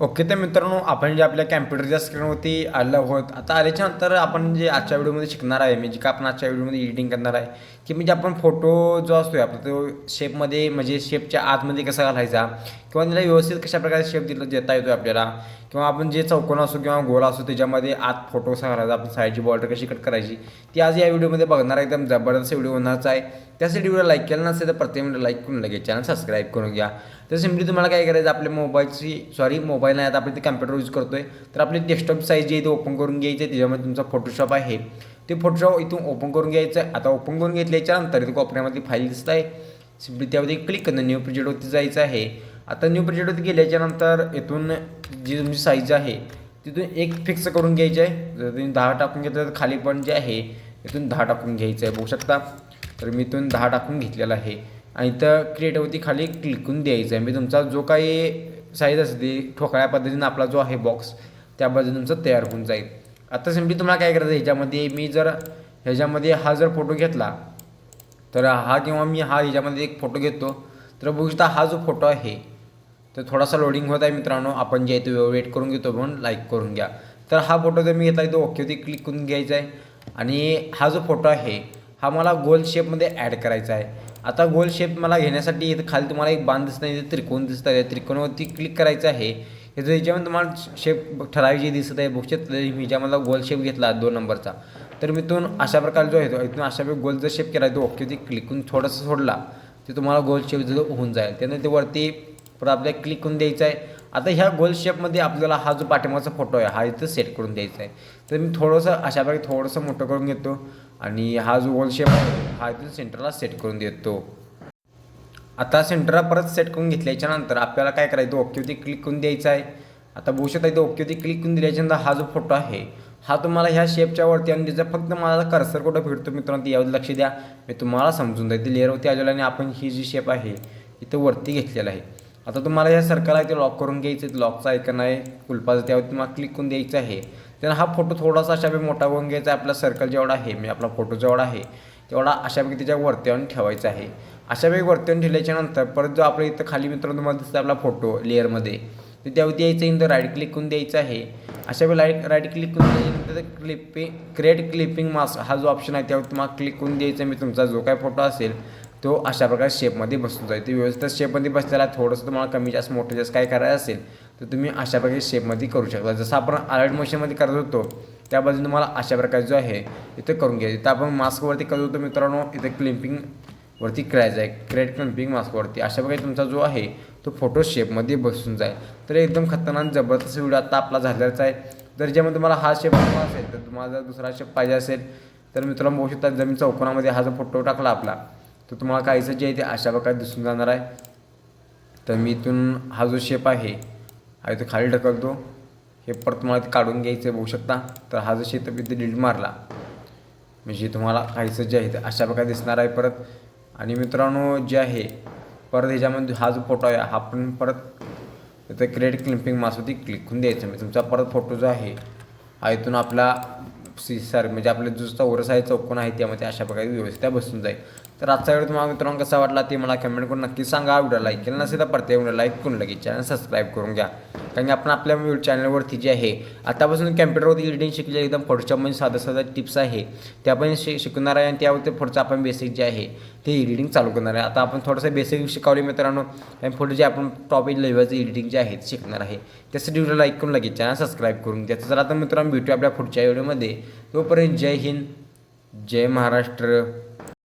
Okay तर मित्रांनो आपण जे आपल्या कॅम्प्युटरच्या स्क्रीनवरती आलं आहोत आता आल्याच्यानंतर आपण जे आजच्या व्हिडिओमध्ये शिकणार आहे म्हणजे का आपण आजच्या व्हिडिओमध्ये एडिटिंग करणार आहे की म्हणजे आपण फोटो जो असतो आपला तो शेपमध्ये म्हणजे शेपच्या आतमध्ये कसा घालायचा किंवा त्याला व्यवस्थित कशा प्रकारे शेप दिला देता येतो आपल्याला किंवा आपण जे चौकोन असो किंवा गोल असो त्याच्यामध्ये आत फोटो कसा घालायचा आपण साईडची बॉर्डर कशी कट करायची ती आज या व्हिडिओमध्ये बघणार आहे एकदम जबरदस्त व्हिडिओ होणारच आहे. त्यासाठी व्हिडिओ लाईक केला नसेल तर प्रत्येक व्हिडिओ लाईक करून लगेच चॅनल सबस्क्राईब करून घ्या. तर सिम्पली तुम्हाला काय करायचं आपल्या मोबाईलची सॉरी मोबाईल नाही आता आपण ते कम्प्युटर यूज करतोय. तर आपली डेस्कटॉप साईज जी आहे ते ओपन करून घ्यायची आहे. त्याच्यामध्ये तुमचा फोटोशॉप आहे. ते फोटोशॉप इथून ओपन करून घ्यायचं आहे. आता ओपन करून घेतल्याच्यानंतर इथे कोपऱ्यामध्ये फाईल दिसत आहे. सिम्पली त्यावरती क्लिक करणं न्यू प्रोजेक्टवरती जायचं आहे. आता न्यू प्रोजेक्टवरती गेल्याच्यानंतर इथून जी तुमची साईज आहे तिथून एक फिक्स करून घ्यायची आहे. जर तुम्ही दहा टाकून घेतलं तर खाली पण जे आहे इथून दहा टाकून घ्यायचं आहे. बघू शकता. तर मी इथून दहा टाकून घेतलेला आहे. आणि इथं क्रिएटवरती खाली क्लिक करून द्यायचं आहे. मी तुमचा जो काही साईज असते ठोकळ्या पद्धतीनं आपला जो आहे बॉक्स त्या पद्धतीनं तुमचं तयार होऊन जाईल. आता सिम्पली तुम्हाला काय करायचं ह्याच्यामध्ये मी जर ह्याच्यामध्ये हा जर फोटो घेतला तर हा किंवा मी हा ह्याच्यामध्ये एक फोटो घेतो तर बघू शकता हा जो फोटो आहे तर थोडासा लोडिंग होत आहे मित्रांनो आपण जे आहे ते वेट करून घेतो म्हणून लाईक करून घ्या. तर हा फोटो जर मी घेतला तो ओकेवरती क्लिक करून घ्यायचा आहे. आणि हा जो फोटो आहे हा मला गोल शेपमध्ये ॲड करायचा आहे. आता गोल शेप मला घेण्यासाठी इथं खाली तुम्हाला एक बांध दिसत नाही त्रिकोण दिसत आहे. त्रिकोणावरती क्लिक करायचं आहे. याचं याच्यामध्ये तुम्हाला शेप ठराविक दिसत आहे बघू मी ज्यामधला गोल शेप घेतला दोन नंबरचा तर मी तो अशा प्रकारे जो आहे तो इथून अशा प्रकारे गोल जर शेप केला तो ओके क्लिक क्लिकून थोडंसं सोडला ते तुम्हाला गोल शेप जो होऊन जाईल. त्यानंतर ते वरती परत आपल्याला क्लिक करून द्यायचं आहे. आता ह्या गोल शेपमध्ये आपल्याला हा जो पाठिंबाचा फोटो आहे हा इथं सेट करून द्यायचा आहे. तर मी थोडंसं अशा प्रकारे थोडंसं मोठं करून घेतो आणि हा जो गोल शेप आहे हा इथून सेंटरला सेट करून देतो. आता सेंटरला परत सेट करून घेतल्याच्या नंतर आपल्याला काय करायचं ओकेवरती क्लिक करून द्यायचं आहे. आता बघू शकता इथं ओकेवरती क्लिक करून दिल्याच्यानंतर हा जो फोटो आहे हा तुम्हाला ह्या शेपच्या वरती आणि त्याचा फक्त मला कर्सर कुठं फिरतो मित्रांनो यावर लक्ष द्या. मी तुम्हाला समजून जाईल. ती लेअरवरती आलेलं आणि आपण ही जी शेप आहे इथं वरती घेतलेलं आहे. आता तुम्हाला या सर्कल आहे ते लॉक करून घ्यायचं आहे लॉकचा ऐकन आहे कुलपाचं त्यावर तुम्हाला क्लिक करून द्यायचं आहे. तर हा फोटो थोडासा अशा मोठा करून घ्यायचा आहे आपला सर्कल जेवढा आहे मी आपला फोटो जेवढा आहे तेवढा अशापैकी त्याच्या वरती ठेवायचा आहे. अशापैकी वरती आणून ठेवल्याच्या नंतर परत जो आपल्या इथं खाली मित्रांनो तुम्हाला दिसतं आपला फोटो लेअरमध्ये तर त्यावरती यायचं इथं राईट क्लिक करून द्यायचं आहे. अशा वेळी लाइट राईट क्लिक करून द्यायच्यानंतर क्लिपिंग क्रिएट क्लिपिंग मास्क हा जो ऑप्शन आहे त्यावर तुम्हाला क्लिक करून द्यायचा मी म्हणजे तुमचा जो काय फोटो असेल तो अशा प्रकारे शेपमध्ये बसून जाईल ते व्यवस्थित शेपमध्ये बसलेला थोडंसं तुम्हाला कमी जास्त मोठं जास्त काय करायचं असेल तर तुम्ही अशा प्रकारे शेपमध्ये करू शकता. जसं आपण अलर्ट मशीनमध्ये करत होतो त्या बाजूने तुम्हाला अशा प्रकारे जो आहे इथे करून घ्यायचं. तर आपण मास्कवरती करत होतो मित्रांनो इथं क्लिम्पिंग वरती करायचं आहे. क्रिएट क्लिम्पिंग मास्कवरती अशा प्रकारे तुमचा जो आहे तो फोटो शेपमध्ये बसून जाईल. तर एकदम खतरनाक जबरदस्त व्हिडिओ आता आपला झालेलाच आहे. जर ज्यामध्ये तुम्हाला हा शेप हवा असेल तर तुम्हाला जर दुसरा शेप पाहिजे असेल तर मित्रांनो बघू शकता जमीन चौकोनामध्ये हा जो फोटो टाकला आपला तर तुम्हाला काहीचं जे आहे ते अशा प्रकारे दिसून जाणार आहे. तर मी इथून हा जो शेप आहे हा इथं खाली ढकलतो. हे परत तुम्हाला ते काढून घ्यायचं बघू शकता. तर हा जो शेप इथे डिलीट मारला. म्हणजे तुम्हाला काहीचं जे आहे ते अशा प्रकारे दिसणार आहे परत. आणि मित्रांनो जे आहे परत ह्याच्यामध्ये हा जो फोटो आहे हा पण परत इथं क्रिएट क्लिपिंग मासवरती क्लिक होऊन द्यायचं. म्हणजे तुमचा परत फोटो जो आहे हा इथून आपला सी सर म्हणजे आपला जो चौरस आहे चौकोन आहे त्यामध्ये अशा प्रकारे व्यवस्थित बसून जाईल. तर आजचा व्हिडिओ तुम्हाला मित्रांनो कसा वाटला ते मला कमेंट करून नक्की सांगा. व्हिडिओ लाईक केला नसेल तर प्रत्येक व्हिडिओ लाईक करून लगेच चॅनल सबस्क्राईब करून घ्या. कारण की आपण आपल्या चॅनलवरती जे आहे आतापासून कॅम्प्युटरवरती एडिटिंग शिकले एकदम पुढच्या म्हणजे साधं साधं टिप्स आहे त्या पण शि शिकणार आहे आणि त्यावरती पुढचं आपण बेसिक जे आहे ते एडिटिंग चालू करणार आहे. आता आपण थोडंसं बेसिक शिकावले मित्रांनो आणि पुढे जे आपण टॉपिक लेवलचं एडिटिंग जे आहे ते शिकणार आहे. त्यासाठी व्हिडिओ लाईक करून लगेच चॅनल सबस्क्राईब करून त्याचं तर आता मित्रांनो भेटूया आपल्या पुढच्या व्हिडिओमध्ये तोपर्यंत जय हिंद जय महाराष्ट्र.